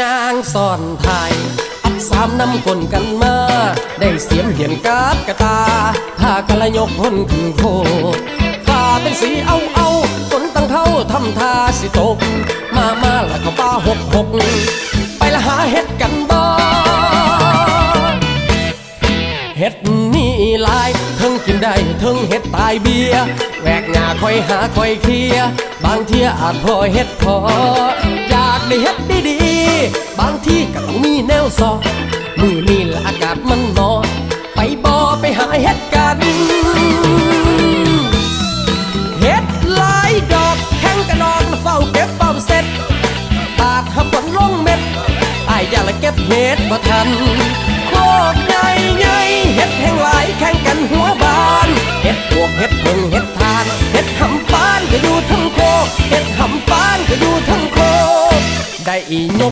ยางซ่อนไทยอักสามนำคนกันมา ได้เสียมเหียนกาดกระตาผ้ากะละยกพ้นขึ้นโคฟ้าเป็นสีเอาเอาฝนตั้งเท่าทำท่าสิตก มามาแล้วก็ป้าหกหกไปละหาเห็ดกันบ่เห็ดนี่ลายเทิงกินได้เทิงเห็ดตายเบียแวกหน้าคอยหาคอยเคลียบางเที่ยอาจพอเห็ดพออยากได้เห็ด มีแนวสอมือนี่ละอากาศมันร้อนไปบ่อไปหาเห็ดกันเห็ดหลายดอกแข้งกระดอนเฝ้าเก็บเฝ้าเสร็จตากหับฝนลงเม็ดอายอย่าละเก็บเห็ดบ่ทันโคกใหญ่ใหญ่เห็ดแห่งหลายแข่งกันหัวบานเห็ดพวกเห็ดเพิงเห็ดทานเห็ดหำปานก็อยู่ทั้งโคกเห็ดหำปานก็อยู่ทั้งโคกได้อีนก